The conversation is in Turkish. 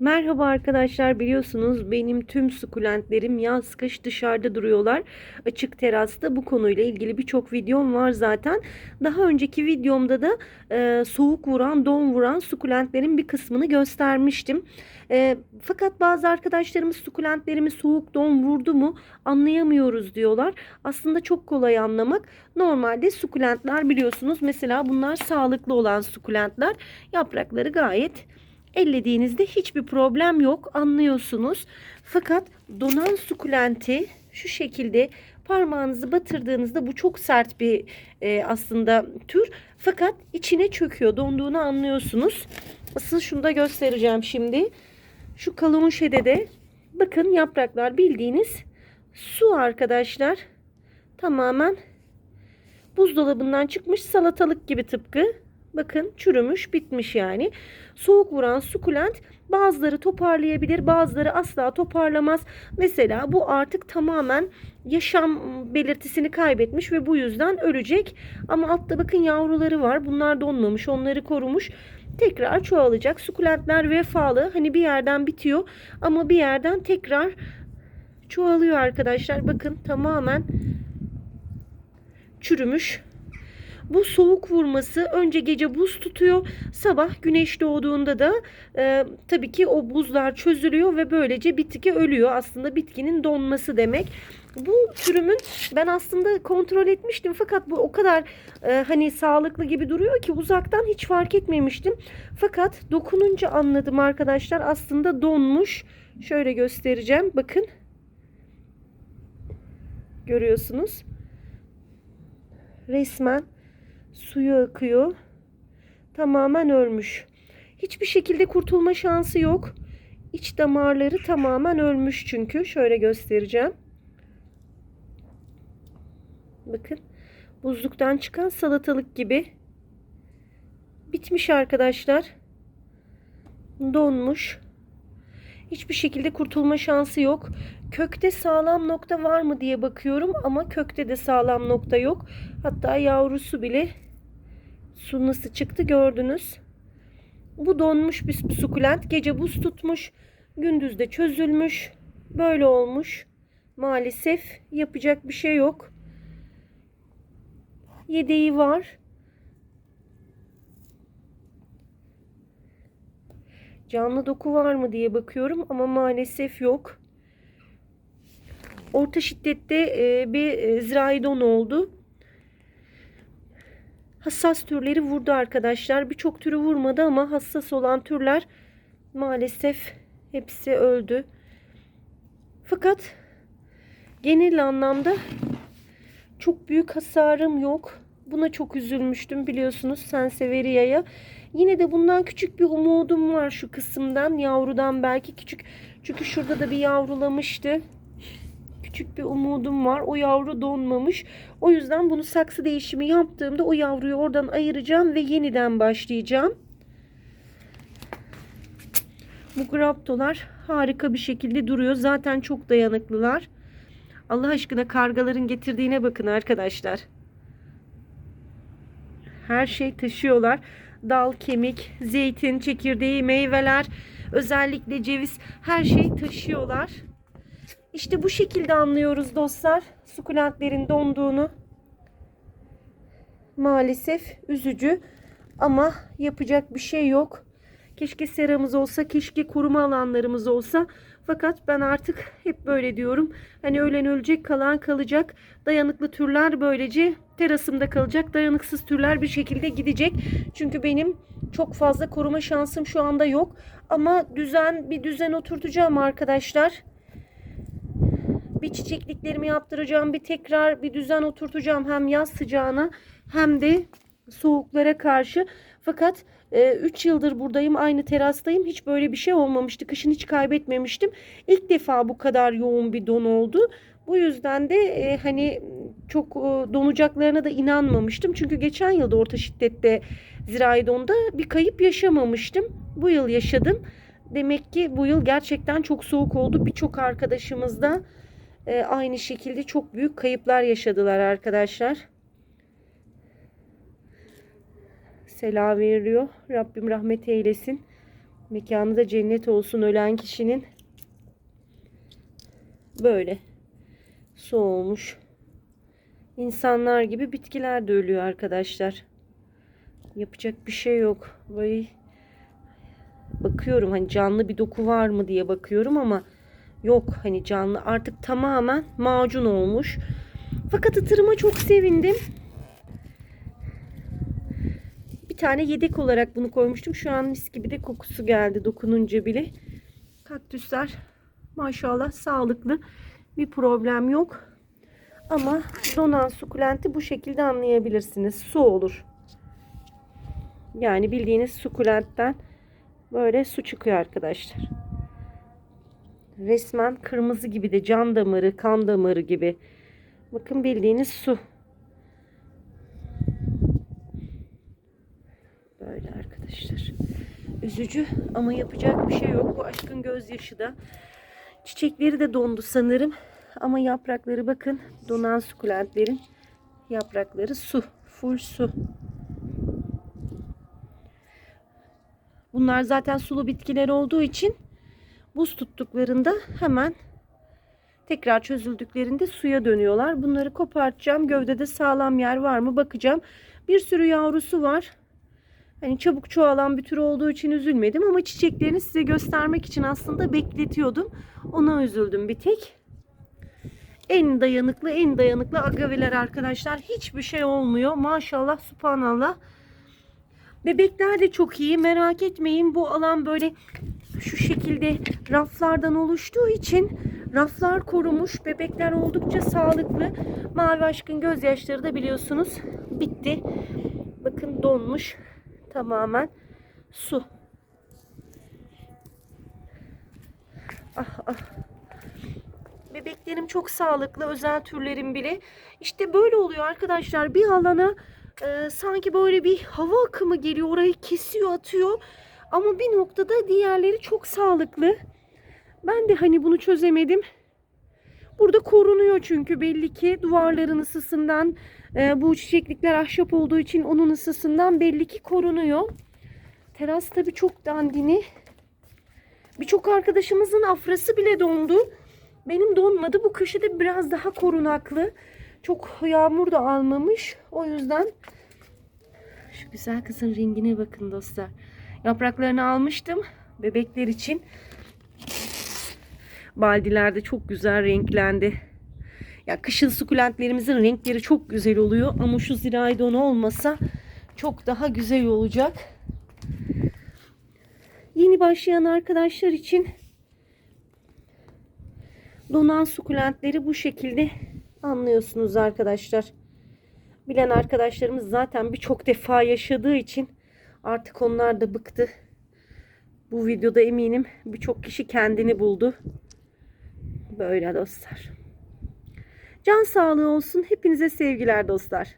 Merhaba arkadaşlar biliyorsunuz benim tüm sukulentlerim yaz kış dışarıda duruyorlar. Açık terasta bu konuyla ilgili birçok videom var zaten. Daha önceki videomda da e, soğuk vuran don vuran sukulentlerin bir kısmını göstermiştim. E, fakat bazı arkadaşlarımız sukulentlerimi soğuk don vurdu mu anlayamıyoruz diyorlar. Aslında çok kolay anlamak. Normalde sukulentler biliyorsunuz mesela bunlar sağlıklı olan sukulentler. Yaprakları gayet ellediğinizde hiçbir problem yok anlıyorsunuz. Fakat donan sukulenti şu şekilde parmağınızı batırdığınızda bu çok sert bir e, aslında tür. Fakat içine çöküyor donduğunu anlıyorsunuz. Asıl şunu da göstereceğim şimdi. Şu kalonşede de bakın yapraklar bildiğiniz su arkadaşlar. Tamamen buzdolabından çıkmış salatalık gibi tıpkı. Bakın çürümüş bitmiş yani. Soğuk vuran sukulent bazıları toparlayabilir bazıları asla toparlamaz. Mesela bu artık tamamen yaşam belirtisini kaybetmiş ve bu yüzden ölecek. Ama altta bakın yavruları var bunlar donmamış onları korumuş. Tekrar çoğalacak. Sukulentler vefalı hani bir yerden bitiyor ama bir yerden tekrar çoğalıyor arkadaşlar. Bakın tamamen çürümüş bu soğuk vurması önce gece buz tutuyor. Sabah güneş doğduğunda da e, tabii ki o buzlar çözülüyor ve böylece bitki ölüyor. Aslında bitkinin donması demek. Bu türümün ben aslında kontrol etmiştim fakat bu o kadar e, hani sağlıklı gibi duruyor ki uzaktan hiç fark etmemiştim. Fakat dokununca anladım arkadaşlar aslında donmuş. Şöyle göstereceğim. Bakın. Görüyorsunuz. Resmen suyu akıyor. Tamamen ölmüş. Hiçbir şekilde kurtulma şansı yok. İç damarları tamamen ölmüş çünkü. Şöyle göstereceğim. Bakın. Buzluktan çıkan salatalık gibi. Bitmiş arkadaşlar. Donmuş. Hiçbir şekilde kurtulma şansı yok. Kökte sağlam nokta var mı diye bakıyorum ama kökte de sağlam nokta yok. Hatta yavrusu bile su nasıl çıktı gördünüz. Bu donmuş bir sukulent. Gece buz tutmuş. Gündüz de çözülmüş. Böyle olmuş. Maalesef yapacak bir şey yok. Yedeği var. Canlı doku var mı diye bakıyorum ama maalesef yok. Orta şiddette e, bir e, zirai don oldu. Hassas türleri vurdu arkadaşlar. Birçok türü vurmadı ama hassas olan türler maalesef hepsi öldü. Fakat genel anlamda çok büyük hasarım yok. Buna çok üzülmüştüm biliyorsunuz Sanseveria'ya. Yine de bundan küçük bir umudum var şu kısımdan. Yavrudan belki küçük. Çünkü şurada da bir yavrulamıştı. Küçük bir umudum var. O yavru donmamış. O yüzden bunu saksı değişimi yaptığımda o yavruyu oradan ayıracağım ve yeniden başlayacağım. Bu graptolar harika bir şekilde duruyor. Zaten çok dayanıklılar. Allah aşkına kargaların getirdiğine bakın arkadaşlar. Her şey taşıyorlar. Dal, kemik, zeytin, çekirdeği, meyveler, özellikle ceviz her şey taşıyorlar. İşte bu şekilde anlıyoruz dostlar sukulentlerin donduğunu. Maalesef üzücü ama yapacak bir şey yok. Keşke seramız olsa, keşke koruma alanlarımız olsa. Fakat ben artık hep böyle diyorum. Hani ölen ölecek, kalan kalacak. Dayanıklı türler böylece terasımda kalacak. Dayanıksız türler bir şekilde gidecek. Çünkü benim çok fazla koruma şansım şu anda yok. Ama düzen bir düzen oturtacağım arkadaşlar. Bir çiçekliklerimi yaptıracağım. Bir tekrar bir düzen oturtacağım. Hem yaz sıcağına hem de soğuklara karşı. Fakat 3 e, yıldır buradayım. Aynı terastayım. Hiç böyle bir şey olmamıştı. Kışın hiç kaybetmemiştim. İlk defa bu kadar yoğun bir don oldu. Bu yüzden de e, hani çok e, donacaklarına da inanmamıştım. Çünkü geçen yılda orta şiddette zirai donda bir kayıp yaşamamıştım. Bu yıl yaşadım. Demek ki bu yıl gerçekten çok soğuk oldu. Birçok arkadaşımız da e, aynı şekilde çok büyük kayıplar yaşadılar arkadaşlar. Selam veriliyor. Rabbim rahmet eylesin. Mekanı da cennet olsun ölen kişinin. Böyle soğumuş. İnsanlar gibi bitkiler de ölüyor arkadaşlar. Yapacak bir şey yok. Böyle bakıyorum hani canlı bir doku var mı diye bakıyorum ama yok hani canlı artık tamamen macun olmuş. Fakat ıtırıma çok sevindim. Bir tane yedek olarak bunu koymuştum. Şu an mis gibi de kokusu geldi dokununca bile. Kaktüsler maşallah sağlıklı. Bir problem yok. Ama donan sukulenti bu şekilde anlayabilirsiniz. Su olur. Yani bildiğiniz sukulentten böyle su çıkıyor arkadaşlar. Resmen kırmızı gibi de can damarı, kan damarı gibi. Bakın bildiğiniz su. Böyle arkadaşlar. Üzücü ama yapacak bir şey yok. Bu aşkın gözyaşı da. Çiçekleri de dondu sanırım. Ama yaprakları bakın. Donan sukulentlerin yaprakları su. Full su. Bunlar zaten sulu bitkiler olduğu için buz tuttuklarında hemen tekrar çözüldüklerinde suya dönüyorlar. Bunları kopartacağım. Gövdede sağlam yer var mı bakacağım. Bir sürü yavrusu var. Hani çabuk çoğalan bir tür olduğu için üzülmedim ama çiçeklerini size göstermek için aslında bekletiyordum. Ona üzüldüm bir tek. En dayanıklı, en dayanıklı agaveler arkadaşlar. Hiçbir şey olmuyor. Maşallah, subhanallah. Bebekler de çok iyi. Merak etmeyin. Bu alan böyle şu şekilde raflardan oluştuğu için raflar korumuş. Bebekler oldukça sağlıklı. Mavi aşkın gözyaşları da biliyorsunuz bitti. Bakın donmuş. Tamamen su. Ah ah. Bebeklerim çok sağlıklı. Özel türlerim bile. İşte böyle oluyor arkadaşlar. Bir alana e, sanki böyle bir hava akımı geliyor. Orayı kesiyor atıyor. Ama bir noktada diğerleri çok sağlıklı. Ben de hani bunu çözemedim. Burada korunuyor çünkü belli ki duvarların ısısından e, bu çiçeklikler ahşap olduğu için onun ısısından belli ki korunuyor. Teras tabi çok dandini. Birçok arkadaşımızın afrası bile dondu. Benim donmadı. Bu köşede biraz daha korunaklı. Çok yağmur da almamış. O yüzden şu güzel kızın rengine bakın dostlar. Yapraklarını almıştım bebekler için. Baldilerde çok güzel renklendi. Ya kışın sukulentlerimizin renkleri çok güzel oluyor ama şu zirai donu olmasa çok daha güzel olacak. Yeni başlayan arkadaşlar için donan sukulentleri bu şekilde anlıyorsunuz arkadaşlar. Bilen arkadaşlarımız zaten birçok defa yaşadığı için artık onlar da bıktı. Bu videoda eminim birçok kişi kendini buldu. Böyle dostlar. Can sağlığı olsun. Hepinize sevgiler dostlar.